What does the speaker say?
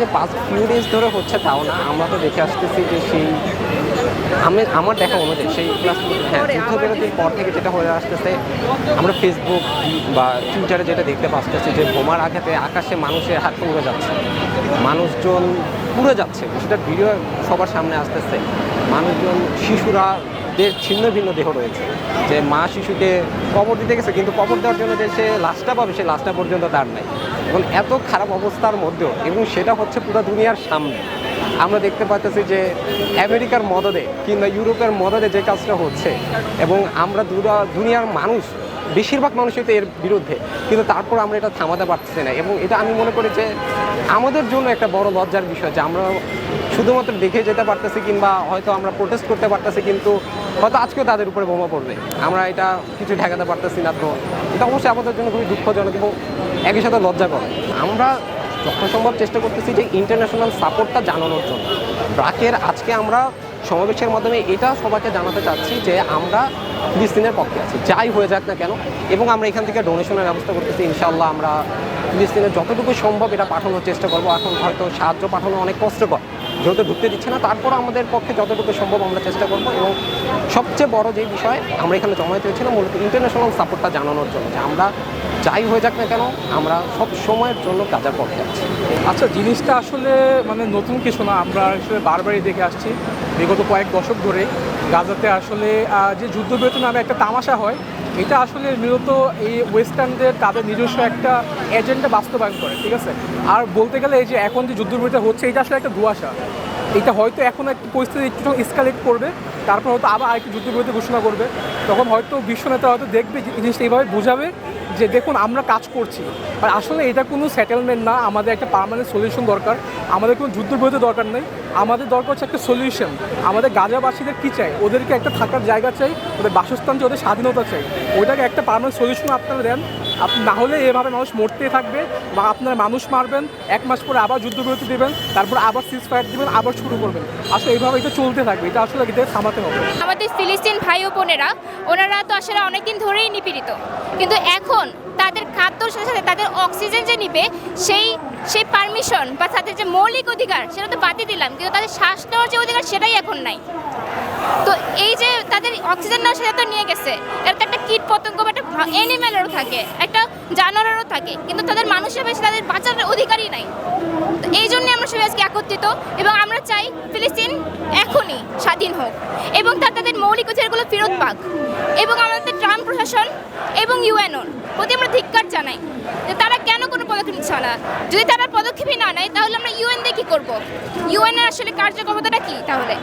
যে পাঁচ few days ধরে হচ্ছে তাও না। আমরা তো দেখে আসতেছি যে সেই আমি, আমার দেখা অনুযায়ী সেই ক্লাস হ্যাঁ যুদ্ধবিরতির পর থেকে যেটা হয়ে আসতেছে, আমরা ফেসবুক বা টুইটারে যেটা দেখতে পাচ্ছি যে বোমার আঘাতে আকাশে মানুষের হাত উড়ে যাচ্ছে। মানুষজন পুড়ে যাচ্ছে। সেটা ভিডিও সবার সামনে আসতেছে। মানুষজন, শিশুরা দের ছিন্ন ভিন্ন দেহ রয়েছে। যে মা শিশুকে কবর দিতে গেছে, কিন্তু কবর দেওয়ার জন্য যে সে লাশটা পাবে, সে লাশটা পর্যন্ত তার নাই। এবং এত খারাপ অবস্থার মধ্যেও, এবং সেটা হচ্ছে পুরো দুনিয়ার সামনে। আমরা দেখতে পাচ্ছি যে আমেরিকার মদদে কিংবা ইউরোপের মদদে যে কাজটা হচ্ছে, এবং আমরা দুনিয়ার মানুষ, বেশিরভাগ মানুষই তো এর বিরুদ্ধে, কিন্তু তারপর আমরা এটা থামাতে পারতেছি না। এবং এটা আমি মনে করি যে আমাদের জন্য একটা বড় লজ্জার বিষয়, যে আমরা শুধুমাত্র দেখে যেতে পারতেছি কিংবা হয়তো আমরা প্রোটেস্ট করতে পারতেছি, কিন্তু হয়তো আজকেও তাদের উপরে বোমা পড়বে। আমরা এটা কিছু ঠেকাতে পারতেছি না তো এটা অবশ্যই আমাদের জন্য খুবই দুঃখজনক এবং একই সাথে লজ্জা করে আমরা যথাসম্ভব চেষ্টা করতেছি যে ইন্টারন্যাশনাল সাপোর্টটা জানানোর জন্য। ব্রাকের আজকে আমরা সমাবেশের মাধ্যমে এটা সবাইকে জানাতে চাচ্ছি যে আমরা ফিলিস্তিনের পক্ষে আছি, যাই হয়ে যাক না কেন, এবং আমরা এখান থেকে ডোনেশনের ব্যবস্থা করতেছি ইনশাল্লাহ আমরা ফিলিস্তিনের যতটুকু সম্ভব এটা পাঠানোর চেষ্টা করব। এখন হয়তো সাহায্য পাঠানো অনেক কষ্টকর। যেহেতু ঢুকতে দিচ্ছে না তারপর আমাদের পক্ষে যতটুকু সম্ভব আমরা চেষ্টা করব এবং সবচেয়ে বড় যে বিষয়, আমরা এখানে জমায়েত হয়েছিলাম, মূলত ইন্টারন্যাশনাল সাপোর্টটা জানানোর জন্য যে আমরা যাই হয়ে যাক না কেন, আমরা সব সময়ের জন্য কাজার পক্ষে আছি। আচ্ছা জিনিসটা আসলে মানে নতুন কিছু না, আমরা আসলে বারবারই দেখে আসছি। বিগত কয়েক দশক ধরে গাজাতে আসলে যে যুদ্ধবিরতি নামে একটা তামাশা হয় এটা আসলে মূলত এই ওয়েস্টার্নদের তাদের নিজস্ব একটা এজেন্ডা বাস্তবায়ন করে, ঠিক আছে? আর বলতে গেলে এই যে এখন যে যুদ্ধবিরোধিতা হচ্ছে, এটা আসলে একটা দুয়াশা এটা হয়তো এখন একটু পরিস্থিতি একটু স্কালেক্ট করবে, তারপর হয়তো আবার আরেকটি যুদ্ধবিরতি ঘোষণা করবে। তখন হয়তো বিশ্ব নেতা হয়তো দেখবে জিনিসটা এইভাবে বোঝাবে যে দেখুন, আমরা কাজ করছি। আর আসলে এটা কোনো সেটেলমেন্ট না, আমাদের একটা পারমানেন্ট সলিউশন দরকার। আমাদের কোনো যুদ্ধবিরতি দরকার নেই। আমাদের দরকার হচ্ছে একটা সলিউশন আমাদের গাজাবাসীদের কী চাই? ওদেরকে একটা থাকার জায়গা চাই, ওদের বাসস্থান চাই, ওদের স্বাধীনতা চাই। ওইটাকে একটা পারমানেন্ট সলিউশন আপনারা দেন। না হলে এভাবে মানুষ মরতে থাকবে বা আপনারা মানুষ মারবেন, এক মাস পরে আবার যুদ্ধবিরতি দেবেন, তারপর আবার সিজ ফায়ার দেবেন, আবার শুরু করবেন। আসলে এইভাবে এটা চলতে থাকবে, এটা আসলে এটা থামাতে হবে। আমাদের ফিলিস্তিন ভাই ও বোনেরা, ওনারা তো আসলে অনেকদিন ধরেই নিপীড়িত। কিন্তু এখন তাদের খাদ্যর সাথে সাথে তাদের অক্সিজেন যে নিবে, সেই সেই পারমিশন বা তাদের যে মৌলিক অধিকার, সেটা তো বাতিল দিলাম। কিন্তু তাদের শ্বাস নেওয়ার যে অধিকার, সেটাই এখন নাই। তো এই যে তাদের অক্সিজেন না সেটা তো নিয়ে গেছে। এর একটা কীট পতঙ্গ বা একটা অ্যানিম্যালেরও থাকে, একটা জানোয়ারেরও থাকে, কিন্তু তাদের মানুষের বেশি তাদের বাঁচার অধিকারই নাই। তো এই জন্য আমরা সবাই আজকে একত্রিত এবং আমরা চাই ফিলিস্তিন এখনই স্বাধীন হোক এবং তার তাদের মৌলিক অধিকারগুলো ফেরত পাক এবং আমাদের ট্রাম্প প্রশাসন এবং ইউএনওর প্রতি আমরা ধিক্কার জানাই যে তারা কেন কোনো পদক্ষেপ নিচ্ছে না। যদি তারা পদক্ষেপই না নেয়, তাহলে আমরা ইউএন দিয়ে কী করব? ইউএনের আসলে কার্যক্ষমতাটা কী তাহলে?